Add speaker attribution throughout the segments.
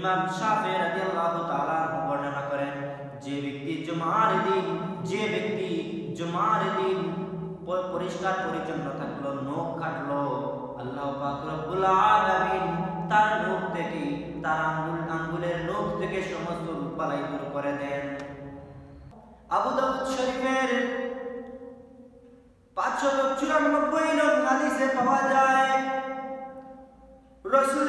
Speaker 1: ইমাম শাফি রাদিয়াল্লাহু তাআলা বর্ণনা করেন, যে ব্যক্তি জুমার দিন, যে ব্যক্তি জুমার দিন পরিষ্কার পরিচ্ছন্ন থাকল, নখ কাটলো, আল্লাহ পাক রব্বুল আলামিন তার নখ থেকে, তার আঙ্গুল, আঙ্গুলের নখ থেকে সমস্ত রূপালাই দূর করে দেন। আবু দাউদ শরীফের পাঁচশত চুরানব্বই নং হাদিসে পাওয়া যায় রসুল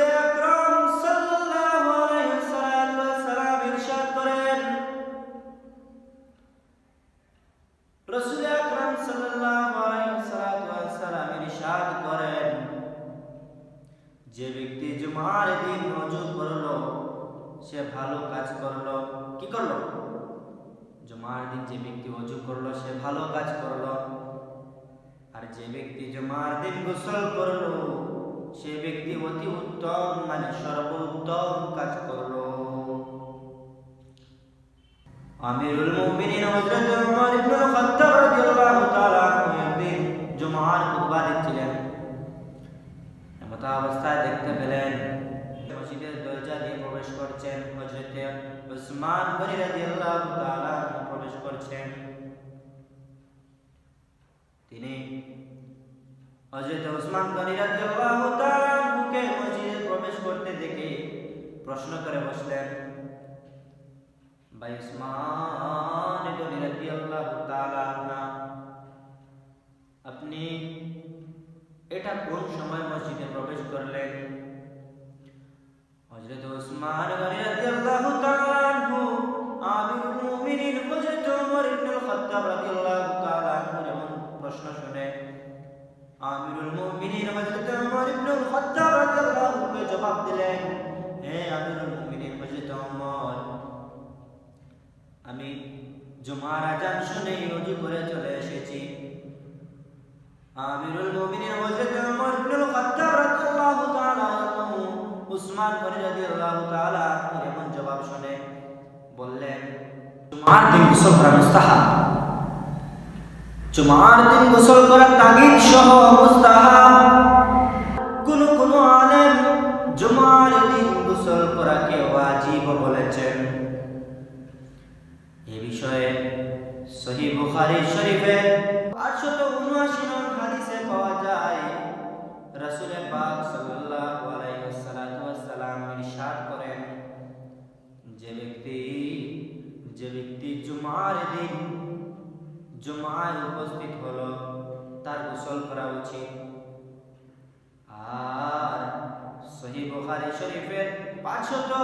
Speaker 1: ইরশাদ করেন। যে ব্যক্তি জুমার দিন ওযু করল, সে ভালো কাজ করল। কি করল? জুমার দিন যে ব্যক্তি ওযু করল, সে ভালো কাজ করল। আর যে ব্যক্তি জুমার দিন গোসল করল, সে ব্যক্তি অতি উত্তম মানে সর্বোত্তম কাজ করল। আমিরুল মুমিনিন হযরত ওমর ইবনে করছেন হযরত উসমান গনি রাদিয়াল্লাহু তাআলা প্রবেশ করছেন। তিনি হযরত উসমান গনি রাদিয়াল্লাহু তাআলা আনহুকে মসজিদে প্রবেশ করতে দেখে প্রশ্ন করে বসলেন, ভাই উসমান গনি রাদিয়াল্লাহু তাআলা আপনি এটা কোন সময় মসজিদে প্রবেশ করলেন? হযরত উসমান প্রশ্ন শুনে আমিরুল মুমিনিন হযরত ওমর ইবনে খাত্তাব রাদিয়াল্লাহু কে জবাব দিলেন, হে আমিরুল মুমিনিন হযরত ওমর আমি জুমার আজান শুনে ওযু করে চলে এসেছি। আমিরুল মুমিনিন হযরত ওমর ইবনে খাত্তাব রাদিয়াল্লাহু তাআলা আনহু, উসমান গনি রাদিয়াল্লাহু তাআলা এমন জবাব শুনে বললেন, জুমার দিন গোসল মুস্তাহাব। জুমার দিন গোসল করা তাগিদ সহ মুস্তাহাব। কোন কোন আলেম জুমার দিন গোসল করাকে ওয়াজিব বলেছেন। এ বিষয়ে সহি বুখারী শরীফে 879 নং হাদিসে পাওয়া যায়। রাসূল পাক সাল্লাল্লাহু আলাইহি ওয়াসাল্লাম ইরশাদ করেন, যে ব্যক্তি যে ব্যক্তি জুমার দিন জুমায় উপস্থিত হলো তার গোসল করা উচিত। আর সহি বুখারী শরীফের 500